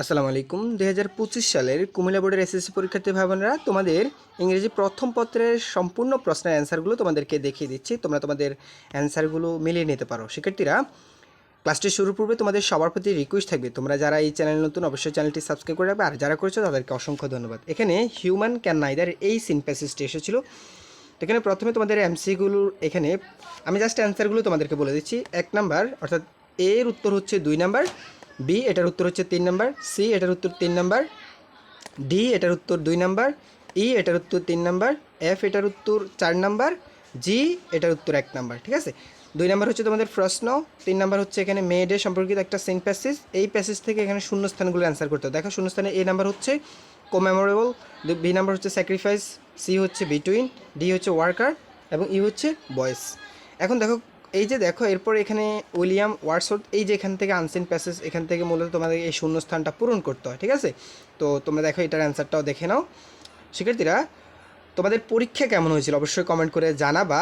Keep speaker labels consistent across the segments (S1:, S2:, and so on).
S1: আসসালামু আলাইকুম। দুই হাজার পঁচিশ সালের কুমিল্লা বোর্ডের এসএসসি পরীক্ষার্থী ভাই বোনেরা তোমাদের ইংরেজি প্রথম পত্রের সম্পূর্ণ প্রশ্নের অ্যান্সারগুলো তোমাদেরকে দেখিয়ে দিচ্ছি। তোমরা তোমাদের অ্যান্সারগুলো মিলিয়ে নিতে পারো। শিক্ষার্থীরা, ক্লাসটি শুরুর পূর্বে তোমাদের সবার প্রতি রিকোয়েস্ট থাকবে। তোমরা যারা এই চ্যানেল নতুন, অবশ্যই চ্যানেলটি সাবস্ক্রাইব করে রাখবে। আর যারা করেছ, তাদেরকে অসংখ্য ধন্যবাদ। এখানে হিউম্যান ক্যান নাইদার এই সিন প্যাসেজটি এসেছিল। তো এখানে প্রথমে তোমাদের এমসিগুলোর এখানে, আমি জাস্ট অ্যান্সারগুলো তোমাদেরকে বলে দিচ্ছি। এক নাম্বার, অর্থাৎ এর উত্তর হচ্ছে দুই নাম্বার। বি এটার উত্তর হচ্ছে তিন নাম্বার সি এটার উত্তর তিন নাম্বার ডি এটার উত্তর দুই নাম্বার ই এটার উত্তর তিন নাম্বার এফ এটার উত্তর চার নাম্বার জি এটার উত্তর এক নাম্বার, ঠিক আছে? দুই নাম্বার হচ্ছে তোমাদের প্রশ্ন, তিন নাম্বার হচ্ছে এখানে মেয়েদের সম্পর্কিত একটা সেন্ট প্যাসেজ এই প্যাসেজ থেকে এখানে শূন্যস্থানগুলো অ্যান্সার করতে হবে। দেখো, শূন্যস্থানে এ নাম্বার হচ্ছে কোমেমোরেবল বি নাম্বার হচ্ছে স্যাক্রিফাইস সি হচ্ছে বিটুইন ডি হচ্ছে ওয়ার্কার এবং ই হচ্ছে বয়েস এখন দেখো এই যে দেখো, এরপর এখানে উইলিয়াম ওয়ার্ডসওয়ার্থ এই যে এখান থেকে আনসিন প্যাসেজ এখান থেকে মূলত তোমাদের এই শূন্যস্থানটা পূরণ করতে হয়, ঠিক আছে? তো তোমরা দেখো এটার অ্যান্সারটাও দেখে নাও। শিক্ষার্থীরা, তোমাদের পরীক্ষা কেমন হয়েছিল? অবশ্যই কমেন্ট করে জানাবা।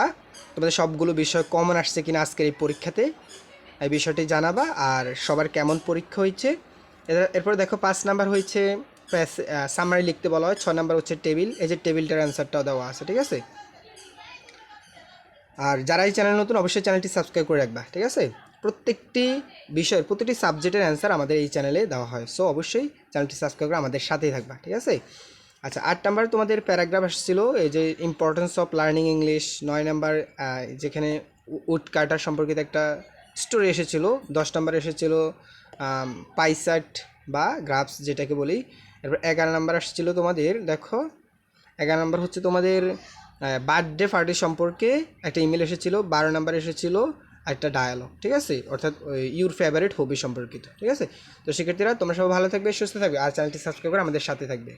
S1: তোমাদের সবগুলো বিষয় কমন আসছে কিনা আজকের এই পরীক্ষাতে, এই বিষয়টি জানাবা। আর সবার কেমন পরীক্ষা হয়েছে? এর- এরপর দেখো, পাঁচ নাম্বার হয়েছে সামারি লিখতে বলা হয়, ছ নাম্বার হচ্ছে টেবিল এই যে টেবিলটার অ্যান্সারটাও দেওয়া আছে, ঠিক আছে? আর যারা এই চ্যানেল নতুন, অবশ্যই চ্যানেলটি সাবস্ক্রাইব করে রাখবা, ঠিক আছে? প্রত্যেকটি বিষয়ের প্রতিটি সাবজেক্টের অ্যান্সার আমাদের এই চ্যানেলে দেওয়া হয়। সো অবশ্যই চ্যানেলটি সাবস্ক্রাইব করে আমাদের সাথেই থাকবা, ঠিক আছে? আচ্ছা আট নাম্বার তোমাদের প্যারাগ্রাফ আসছিল, এই যে ইম্পর্টেন্স অফ লার্নিং ইংলিশ নয় নাম্বার যেখানে উড কাটার সম্পর্কিত একটা স্টোরি এসেছিল, দশ নাম্বার এসেছিল পাইসাট বা গ্রাফস যেটাকে বলি, এরপর এগারো নাম্বার আসছিল তোমাদের, দেখো, এগারো নাম্বার হচ্ছে তোমাদের বার্থডে পার্টি সম্পর্কে একটা ইমেল এসেছিল, বারো নাম্বার এসেছিল, একটা ডায়ালগ ঠিক আছে? অর্থাৎ ইউর ফেভারিট হবি সম্পর্কিত, ঠিক আছে? তো সেক্ষেত্রে তোমরা সবাই ভালো থাকবে, সুস্থ থাকবে, আর চ্যানেলটি সাবস্ক্রাইব করে আমাদের সাথে থাকবে।